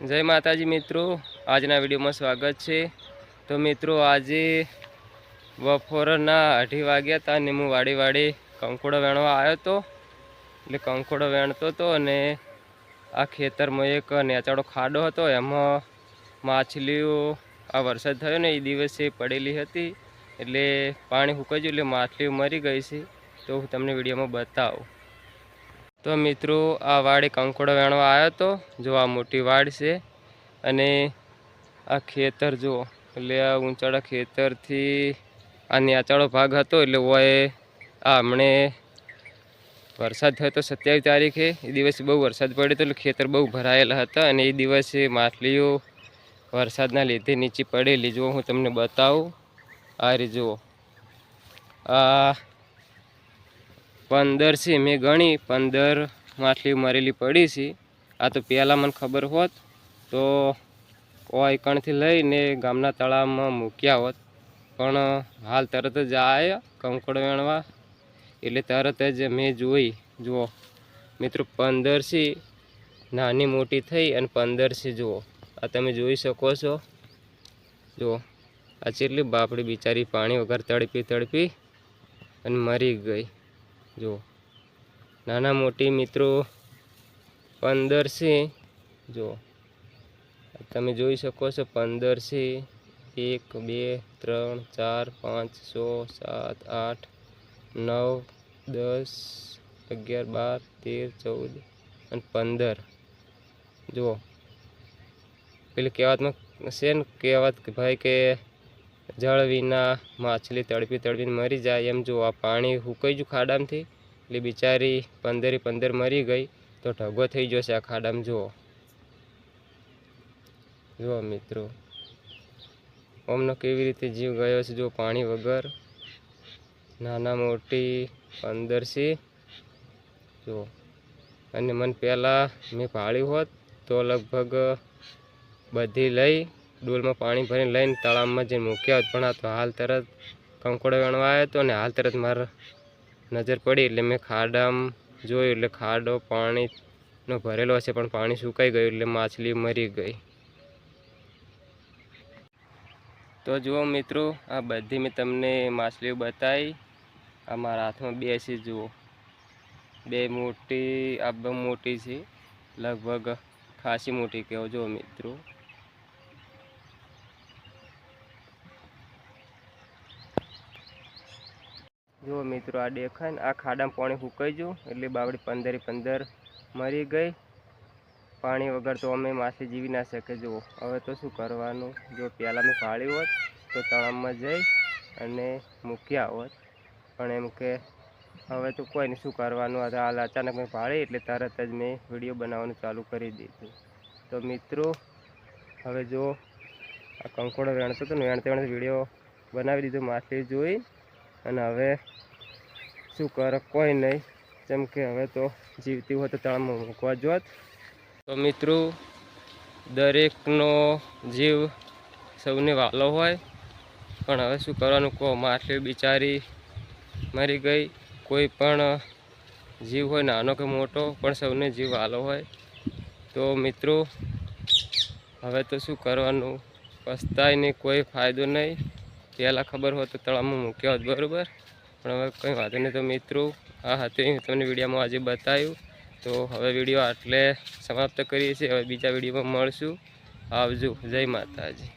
જય માતાજી મિત્રો. આજના વિડીયોમાં સ્વાગત છે. તો મિત્રો, આજે બપોરના અઢી વાગ્યા હતા અને હું વાડી વાડી કંકોડો વેણવા આવ્યો હતો. એટલે કંકોડો વેણતો હતો અને આ ખેતરમાં એક નેચાડો ખાડો હતો. એમાં માછલીઓ, આ વરસાદ થયો ને એ દિવસે પડેલી હતી. એટલે પાણી ગયું, એટલે માછલીઓ મરી ગઈ છે. તો હું તમને વિડીયોમાં બતાવું. તો મિત્રો, આ વાડે કંકોડો વેણવા આવ્યો હતો. જો આ મોટી વાડ છે અને આ ખેતર જુઓ. એટલે આ ઊંચાડા ખેતરથી આ નેચાળો ભાગ હતો, એટલે ઓએ આ હમણે વરસાદ થયો તો સત્યાવીસ તારીખે. એ દિવસે બહુ વરસાદ પડ્યો હતો, એટલે ખેતર બહુ ભરાયેલા હતા. અને એ દિવસે માછલીઓ વરસાદના લીધે નીચે પડેલી. જો હું તમને બતાવું. આ રીતે જુઓ. આ પંદર છે, મેં ગણી. પંદર માછલી મરેલી પડી છે. આ તો પહેલાં મને ખબર હોત તો ઓય લઈને ગામના તળાવમાં મૂક્યા હોત. પણ હાલ તરત જ આવ્યા કંકડ વેણવા. એટલે તરત જ મેં જોઈ. જુઓ. મિત્રો, પંદર છે, નાની મોટી થઈ અને પંદર છે, જુઓ. આ તમે જોઈ શકો છો. જુઓ. આ ચેટલી બાપડી બિચારી પાણી વગર તડપી તડપી અને મરી ગઈ. જો નાના મોટી મિત્રો પંદર છે. જો તમે જોઈ શકો છો પંદર એક, બે, ત્રણ, ચાર, પાંચ, છ, સાત, આઠ, નવ, દસ, અગિયાર, બાર, તેર, ચૌદ અને પંદર. જુઓ. પેલી કહેવતમાં છે ને કહેવત કે ભાઈ કે જળ વિના માછલી તડપી તડપીને મરી જાય એમ જો આ પાણી હુકાઈ ગયું ખાડામાંથી? એટલે બિચારી પંદરે પંદર મરી ગઈ તો ઢગો થઈ જશે આ ખાડામાં, જુઓ. જુઓ મિત્રો. ઓમનો કેવી રીતે જીવ ગયો છે જો પાણી વગર. નાના મોટી પંદરસી જુઓ. અને મને પહેલાં મેં પાળ્યું હોત તો લગભગ બધી લઈ ડોલમાં પાણી ભરીને લઈને તળાવમાં જઈને મૂક્યા હોત. પણ આ તો હાલ તરત કંકોડો વેણવા આવ્યો હતો ને હાલ તરત મારા નજર પડી એટલે મેં ખાડામાં જોયું એટલે ખાડો પાણીનો ભરેલો હશે પણ પાણી સુકાઈ ગયું એટલે માછલી મરી ગઈ. તો જુઓ મિત્રો, આ બધી મેં તમને માછલીઓ બતાવી. આ મારા હાથમાં બે છે, જુઓ. બે મોટી, આ બહુ મોટી છે. લગભગ ખાસી મોટી કહેવો જુઓ મિત્રો. જુઓ મિત્રો, આ દેખાય ને, આ ખાડામાં પાણી સુકાઈ ગયું, એટલે બાવડી પંદરે પંદર મરી ગઈ. પાણી વગર તો અમે માછી જીવી ના શકે જુઓ, હવે તો શું કરવાનું? જો પહેલાં મેં પાળ્યું હોત, તો તળાવમાં જઈ અને મૂક્યા હોત. પણ એમ કે હવે તો કોઈને શું કરવાનું? હતા હાલ અચાનક મેં પાળી, એટલે તરત જ મેં વીડિયો બનાવવાનું ચાલુ કરી દીધું. તો મિત્રો, હવે જો આ કંકોડો વેણતો હતો ને, વેણતે વેણતે વીડિયો બનાવી દીધો માછલી જોઈ. અને હવે શું કર, કોઈ નહીં. જેમ કે હવે તો જીવતી હોય તો તળાવમાં મૂકવા જોત તો મિત્રો, દરેકનો જીવ સૌને વાલો હોય. પણ હવે શું કરવાનું કહો? માછલી બિચારી મરી ગઈ. કોઈ પણ જીવ હોય, નાનો કે મોટો, પણ સૌને જીવ વાલો હોય. તો મિત્રો, હવે તો શું કરવાનું? પસ્તાયને કોઈ ફાયદો નહીં. પહેલાં ખબર હોત તો તળાવમાં મૂક્યા હોત, બરાબર? પણ હવે કંઈ વાંધો નહીં. તો મિત્રો, આ હતું હું તમને વિડીયોમાં આજે બતાવ્યું. તો હવે વીડિયો આટલે સમાપ્ત કરીએ છીએ. હવે બીજા વિડીયોમાં મળશું. આવજો. જય માતાજી.